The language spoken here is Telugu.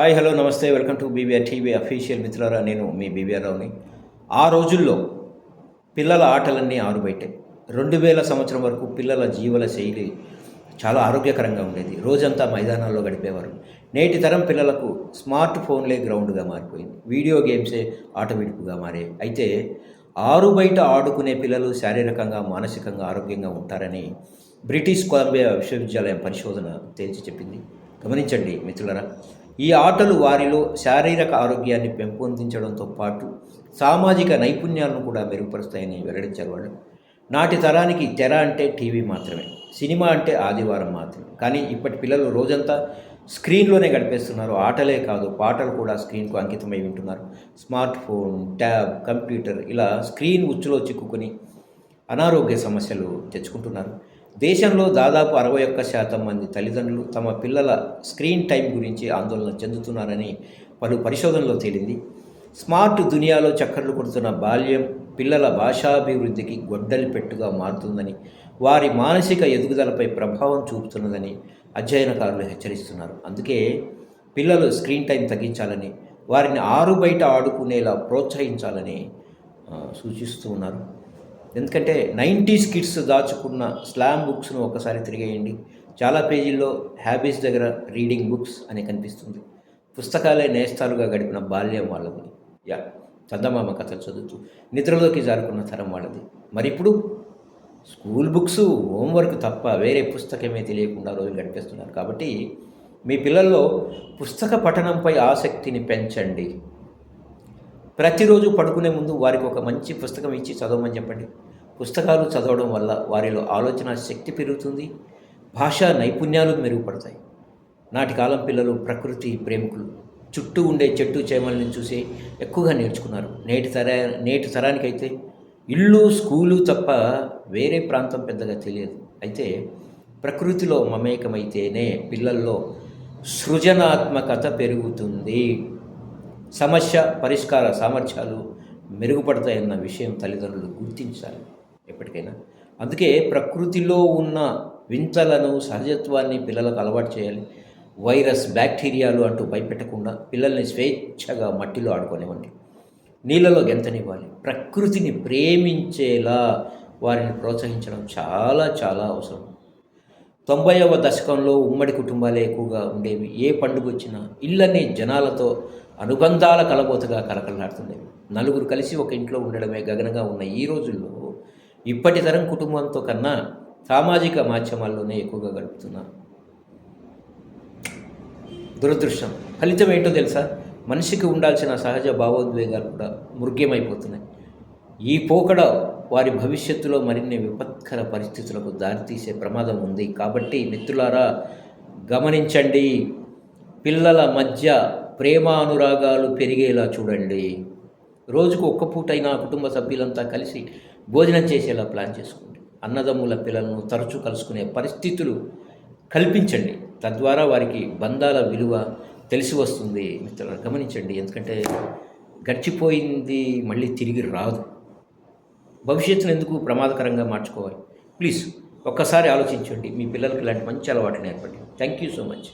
హాయ్ హలో నమస్తే welcome to BBR TV official మిత్రులారా నేను మీ బీబీఆర్ రావుని ఆ రోజుల్లో పిల్లల ఆటలన్నీ ఆరుబయటాయి రెండు వేల సంవత్సరం వరకు పిల్లల జీవన శైలి చాలా ఆరోగ్యకరంగా ఉండేది. రోజంతా మైదానాల్లో గడిపేవారు. నేటి తరం పిల్లలకు స్మార్ట్ ఫోన్లే గ్రౌండ్గా మారిపోయింది. వీడియో గేమ్సే ఆట విడుపుగా మారాయి అయితే ఆరు బయట ఆడుకునే పిల్లలు శారీరకంగా మానసికంగా ఆరోగ్యంగా ఉంటారని బ్రిటిష్ కొలంబియా విశ్వవిద్యాలయం పరిశోధన తేల్చి చెప్పింది. గమనించండి మిత్రులరా ఈ ఆటలు వారిలో శారీరక ఆరోగ్యాన్ని పెంపొందించడంతో పాటు సామాజిక నైపుణ్యాలను కూడా మెరుగుపరుస్తాయని వెల్లడించారు వాళ్ళు. నాటి తరానికి తెర అంటే టీవీ మాత్రమే సినిమా అంటే ఆదివారం మాత్రమే. కానీ ఇప్పటి పిల్లలు రోజంతా స్క్రీన్లోనే గడిపేస్తున్నారు ఆటలే కాదు పాటలు కూడా స్క్రీన్కు అంకితమై వింటున్నారు. స్మార్ట్ ఫోన్ ట్యాబ్ కంప్యూటర్ ఇలా స్క్రీన్ ఉచ్చులో చిక్కుకొని అనారోగ్య సమస్యలు తెచ్చుకుంటున్నారు. దేశంలో దాదాపు అరవై ఒక్క శాతం మంది తల్లిదండ్రులు తమ పిల్లల స్క్రీన్ టైం గురించి ఆందోళన చెందుతున్నారని పలు పరిశోధనలో తేలింది. స్మార్ట్ దునియాలో చక్కర్లు కొడుతున్న బాల్యం పిల్లల భాషాభివృద్ధికి గొడ్డలి పెట్టుగా మారుతుందని వారి మానసిక ఎదుగుదలపై ప్రభావం చూపుతున్నదని అధ్యయనకారులు హెచ్చరిస్తున్నారు. అందుకే పిల్లలు స్క్రీన్ టైం తగ్గించాలని వారిని ఆరు బయట ఆడుకునేలా ప్రోత్సహించాలని సూచిస్తూ ఉన్నారు. ఎందుకంటే నైంటీస్ కిడ్స్ దాచుకున్న స్లామ్ బుక్స్ను ఒకసారి తిరిగేయండి. చాలా పేజీల్లో హ్యాబీస్ దగ్గర రీడింగ్ బుక్స్ అని కనిపిస్తుంది. పుస్తకాలే నేస్తాలుగా గడిపిన బాల్యం వాళ్ళది. యా చందమామ కథలు చదువుతూ నిద్రలోకి జారుకున్న తరం వాళ్ళది. మరి ఇప్పుడు స్కూల్ బుక్స్ హోంవర్క్ తప్ప వేరే పుస్తకమే తెలియకుండా రోజులు గడిపేస్తున్నారు. కాబట్టి మీ పిల్లల్లో పుస్తక పఠనంపై ఆసక్తిని పెంచండి. ప్రతిరోజు పడుకునే ముందు వారికి ఒక మంచి పుస్తకం ఇచ్చి చదవమని చెప్పండి. పుస్తకాలు చదవడం వల్ల వారిలో ఆలోచన శక్తి పెరుగుతుంది భాషా నైపుణ్యాలు మెరుగుపడతాయి. నాటి కాలం పిల్లలు ప్రకృతి ప్రేమికులు. చుట్టూ ఉండే చెట్టు చేమల్ని చూసి ఎక్కువగా నేర్చుకున్నారు. నేటి తర నేటి తరానికైతే ఇల్లు స్కూలు తప్ప వేరే ప్రాంతం పెద్దగా తెలియదు. అయితే ప్రకృతిలో మమేకమైతేనే పిల్లల్లో సృజనాత్మకత పెరుగుతుంది. సమస్య పరిష్కార సామర్థ్యాలు మెరుగుపడతాయన్న విషయం తల్లిదండ్రులు గుర్తించాలి ఎప్పటికైనా. అందుకే ప్రకృతిలో ఉన్న వింతలను సహజత్వాన్ని పిల్లలకు అలవాటు చేయాలి. వైరస్ బ్యాక్టీరియాలు అంటూ భయపెట్టకుండా పిల్లల్ని స్వేచ్ఛగా మట్టిలో ఆడుకోనివ్వండి. నీళ్ళలో గెంతనివ్వాలి. ప్రకృతిని ప్రేమించేలా వారిని ప్రోత్సహించడం చాలా చాలా అవసరం. తొంభైవ దశకంలో ఉమ్మడి కుటుంబాలే ఎక్కువగా ఉండేవి. ఏ పండుగ వచ్చినా ఇళ్ళని జనాలతో అనుబంధాల కలబోతగా కలకలాడుతుండేవి. నలుగురు కలిసి ఒక ఇంట్లో ఉండడమే గగనంగా ఉన్న ఈ రోజుల్లో ఇప్పటి తరం కుటుంబంతో కన్నా సామాజిక మాధ్యమాల్లోనే ఎక్కువగా గడుపుతున్నారు దురదృష్టం. ఫలితం ఏంటో తెలుసా? మనిషికి ఉండాల్సిన సహజ భావోద్వేగాలు కూడా మృగ్యమైపోతున్నాయి. ఈ పోకడ వారి భవిష్యత్తులో మరిన్ని విపత్కర పరిస్థితులకు దారితీసే ప్రమాదం ఉంది. కాబట్టి మిత్రులారా గమనించండి. పిల్లల మధ్య ప్రేమానురాగాలు పెరిగేలా చూడండి. రోజుకు ఒక్క పూటైనా కుటుంబ సభ్యులంతా కలిసి భోజనం చేసేలా ప్లాన్ చేసుకోండి. అన్నదమ్ముల పిల్లలను తరచూ కలుసుకునే పరిస్థితులు కల్పించండి. తద్వారా వారికి బంధాల విలువ తెలిసి వస్తుంది. మిత్రులు గమనించండి. ఎందుకంటే గడిచిపోయింది మళ్ళీ తిరిగి రాదు. భవిష్యత్తును ఎందుకు ప్రమాదకరంగా మార్చుకోవాలి? ప్లీజ్ ఒక్కసారి ఆలోచించండి. మీ పిల్లలకి ఇలాంటి మంచి అలవాట్లు నేర్పండి థ్యాంక్ యూ సో మచ్.